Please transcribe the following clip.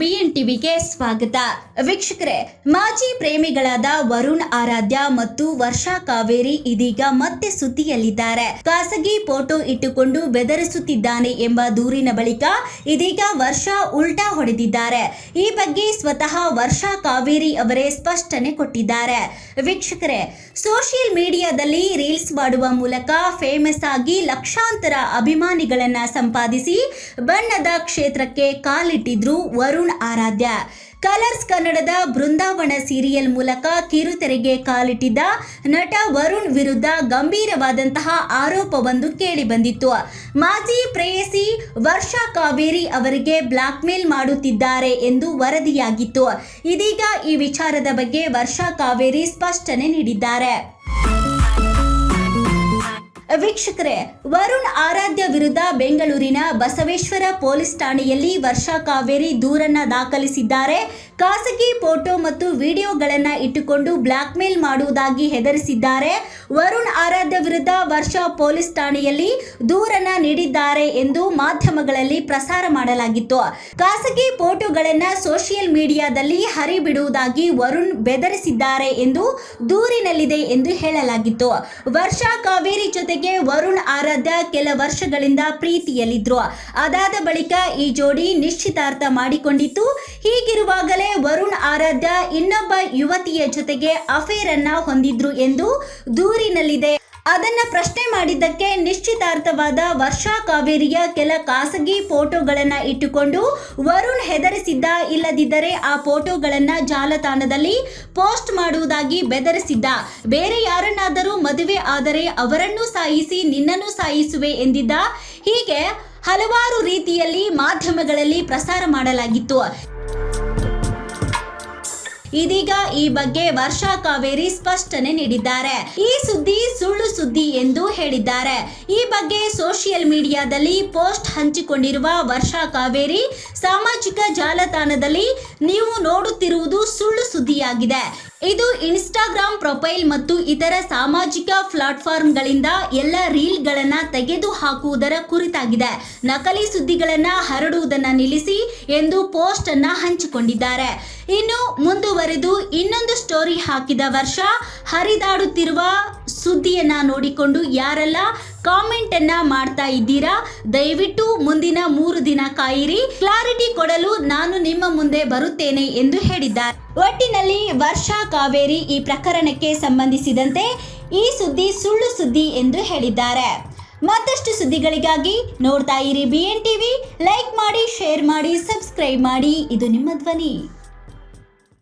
B N ಟಿವಿಗೆ ಸ್ವಾಗತ. ವೀಕ್ಷಕರೇ, ಮಾಜಿ ಪ್ರೇಮಿಗಳಾದ ವರುಣ್ ಆರಾಧ್ಯ ಮತ್ತು ವರ್ಷಾ ಕಾವೇರಿ ಇದೀಗ ಮತ್ತೆ ಸುದ್ದಿಯಲ್ಲಿದ್ದಾರೆ. ಖಾಸಗಿ ಫೋಟೋ ಇಟ್ಟುಕೊಂಡು ಬೆದರಿಸುತ್ತಿದ್ದಾನೆ ಎಂಬ ದೂರಿನ ಬಳಿಕ ಇದೀಗ ವರ್ಷಾ ಉಲ್ಟಾ ಹೊಡೆದಿದ್ದಾರೆ. ಈ ಬಗ್ಗೆ ಸ್ವತಃ ವರ್ಷಾ ಕಾವೇರಿ ಅವರೇ ಸ್ಪಷ್ಟನೆ ಕೊಟ್ಟಿದ್ದಾರೆ. ವೀಕ್ಷಕರೇ, ಸೋಷಿಯಲ್ ಮೀಡಿಯಾದಲ್ಲಿ ರೀಲ್ಸ್ ಮಾಡುವ ಮೂಲಕ ಫೇಮಸ್ ಆಗಿ ಲಕ್ಷಾಂತರ ಅಭಿಮಾನಿಗಳನ್ನ ಸಂಪಾದಿಸಿ ಬಣ್ಣದ ಕ್ಷೇತ್ರಕ್ಕೆ ಕಾಲಿಟ್ಟಿದ್ರು ವರುಣ್ ಆರಾಧ್ಯ. ಕಲರ್ಸ್ ಕನ್ನಡದ ಬೃಂದಾವನ ಸೀರಿಯಲ್ ಮೂಲಕ ಕಿರುತೆರೆಗೆ ಕಾಲಿಟ್ಟಿದ್ದ ನಟ ವರುಣ್ ವಿರುದ್ಧ ಗಂಭೀರವಾದಂತಹ ಆರೋಪವೊಂದು ಕೇಳಿಬಂದಿತ್ತು ಮಾಜಿ ಪ್ರೇಯಸಿ ವರ್ಷಾ ಕಾವೇರಿ ಅವರಿಗೆ ಬ್ಲಾಕ್ ಮೇಲ್ ಮಾಡುತ್ತಿದ್ದಾರೆ ಎಂದು ವರದಿಯಾಗಿತ್ತು. ಇದೀಗ ಈ ವಿಚಾರದ ಬಗ್ಗೆ ವರ್ಷಾ ಕಾವೇರಿ ಸ್ಪಷ್ಟನೆ ನೀಡಿದ್ದಾರೆ. ವೀಕ್ಷಕರೇ, ವರುಣ್ ಆರಾಧ್ಯ ವಿರುದ್ಧ ಬೆಂಗಳೂರಿನ ಬಸವೇಶ್ವರ ಪೊಲೀಸ್ ಠಾಣೆಯಲ್ಲಿ ವರ್ಷಾ ಕಾವೇರಿ ದೂರನ್ನ ದಾಖಲಿಸಿದ್ದಾರೆ. ಖಾಸಗಿ ಫೋಟೋ ಮತ್ತು ವಿಡಿಯೋಗಳನ್ನ ಇಟ್ಟುಕೊಂಡು ಬ್ಲಾಕ್ ಮೇಲ್ ಮಾಡುವುದಾಗಿ ಹೆದರಿಸಿದ್ದಾರೆ. ವರುಣ್ ಆರಾಧ್ಯ ವಿರುದ್ಧ ವರ್ಷಾ ಪೊಲೀಸ್ ಠಾಣೆಯಲ್ಲಿ ದೂರನ್ನ ನೀಡಿದ್ದಾರೆ ಎಂದು ಮಾಧ್ಯಮಗಳಲ್ಲಿ ಪ್ರಸಾರ ಮಾಡಲಾಗಿತ್ತು. ಖಾಸಗಿ ಫೋಟೋಗಳನ್ನ ಸೋಷಿಯಲ್ ಮೀಡಿಯಾದಲ್ಲಿ ಹರಿಬಿಡುವುದಾಗಿ ವರುಣ್ ಬೆದರಿಸಿದ್ದಾರೆ ಎಂದು ದೂರಿನಲ್ಲಿದೆ ಎಂದು ಹೇಳಲಾಗಿತ್ತು. ವರ್ಷಾ ಕಾವೇರಿ ಜೊತೆಗೆ ವರುಣ್ ಆರಾಧ್ಯ ಕೆಲ ವರ್ಷಗಳಿಂದ ಪ್ರೀತಿಯಲ್ಲಿದ್ರು. ಅದಾದ ಬಳಿಕ ಈ ಜೋಡಿ ನಿಶ್ಚಿತಾರ್ಥ ಮಾಡಿಕೊಂಡಿತ್ತು. ಹೀಗಿರುವಾಗಲೇ ವರುಣ್ ಆರಾಧ್ಯ ಇನ್ನೊಬ್ಬ ಯುವತಿಯ ಜೊತೆಗೆ ಅಫೇರ್ ಅನ್ನ ಹೊಂದಿದ್ರು ಎಂದು ದೂರಿನಲ್ಲಿದೆ. ಅದನ್ನ ಪ್ರಶ್ನೆ ಮಾಡಿದ್ದಕ್ಕೆ ನಿಶ್ಚಿತಾರ್ಥವಾದ ವರ್ಷಾ ಕಾವೇರಿಯ ಕೆಲ ಖಾಸಗಿ ಫೋಟೋಗಳನ್ನು ಇಟ್ಟುಕೊಂಡು ವರುಣ್ ಹೆದರಿಸಿದ್ದ ಇಲ್ಲದಿದ್ದರೆ ಆ ಫೋಟೋಗಳನ್ನು ಜಾಲತಾಣದಲ್ಲಿ ಪೋಸ್ಟ್ ಮಾಡುವುದಾಗಿ ಬೆದರಿಸಿದ್ದ. ಬೇರೆ ಯಾರನ್ನಾದರೂ ಮದುವೆ ಆದರೆ ಅವರನ್ನು ಸಾಯಿಸಿ ನಿನ್ನನ್ನು ಸಾಯಿಸುವೆ ಎಂದಿದ್ದ. ಹೀಗೆ ಹಲವಾರು ರೀತಿಯಲ್ಲಿ ಮಾಧ್ಯಮಗಳಲ್ಲಿ ಪ್ರಸಾರ ಮಾಡಲಾಗಿತ್ತು. ಇದೀಗ ಈ ಬಗ್ಗೆ ವರ್ಷಾ ಕಾವೇರಿ ಸ್ಪಷ್ಟನೆ ನೀಡಿದ್ದಾರೆ. ಈ ಸುದ್ದಿ ಸುಳ್ಳು ಸುದ್ದಿ ಎಂದು ಹೇಳಿದ್ದಾರೆ. ಈ ಬಗ್ಗೆ ಸೋಷಿಯಲ್ ಮೀಡಿಯಾದಲ್ಲಿ ಪೋಸ್ಟ್ ಹಂಚಿಕೊಂಡಿರುವ ವರ್ಷಾ ಕಾವೇರಿ ಸಾಮಾಜಿಕ ಜಾಲತಾಣದಲ್ಲಿ ನೀವು ನೋಡುತ್ತಿರುವುದು ಸುಳ್ಳು ಸುದ್ದಿಯಾಗಿದೆ. ಇದು ಇನ್ಸ್ಟಾಗ್ರಾಮ್ ಪ್ರೊಫೈಲ್ ಮತ್ತು ಇತರ ಸಾಮಾಜಿಕ ಪ್ಲಾಟ್ಫಾರ್ಮ್ಗಳಿಂದ ಎಲ್ಲ ರೀಲ್ಗಳನ್ನ ತೆಗೆದು ಹಾಕುವುದರ ಕುರಿತಾಗಿದೆ. ನಕಲಿ ಸುದ್ದಿಗಳನ್ನ ಹರಡುವುದನ್ನು ನಿಲ್ಲಿಸಿ ಎಂದು ಪೋಸ್ಟ್ ಅನ್ನ ಹಂಚಿಕೊಂಡಿದ್ದಾರೆ. ಇನ್ನು ಮುಂದುವರೆದು ಇನ್ನೊಂದು ಸ್ಟೋರಿ ಹಾಕಿದ ವರ್ಷ ಹರಿದಾಡುತ್ತಿರುವ ಸುದ್ದಿಯನ್ನ ನೋಡಿಕೊಂಡು ಯಾರೆಲ್ಲ ಕಾಮೆಂಟ್ ಅನ್ನ ಮಾಡ್ತಾ ಇದ್ದೀರಾ, ದಯವಿಟ್ಟು ಮುಂದಿನ ಮೂರು ದಿನ ಕಾಯಿರಿ. ಕ್ಲಾರಿಟಿ ನಾನು ನಿಮ್ಮ ಮುಂದೆ ಬರುತ್ತೇನೆ ಎಂದು ಹೇಳಿದ್ದಾರೆ. ಒಟ್ಟಿನಲ್ಲಿ ವರ್ಷಾ ಕಾವೇರಿ ಈ ಪ್ರಕರಣಕ್ಕೆ ಸಂಬಂಧಿಸಿದಂತೆ ಈ ಸುದ್ದಿ ಸುಳ್ಳು ಸುದ್ದಿ ಎಂದು ಹೇಳಿದ್ದಾರೆ. ಮತ್ತಷ್ಟು ಸುದ್ದಿಗಳಿಗಾಗಿ ನೋಡ್ತಾ ಇರಿ ಬಿ ಎನ್ ಟಿವಿ ಲೈಕ್ ಮಾಡಿ ಶೇರ್ ಮಾಡಿ ಸಬ್ಸ್ಕ್ರೈಬ್ ಮಾಡಿ. ಇದು ನಿಮ್ಮ ಧ್ವನಿ.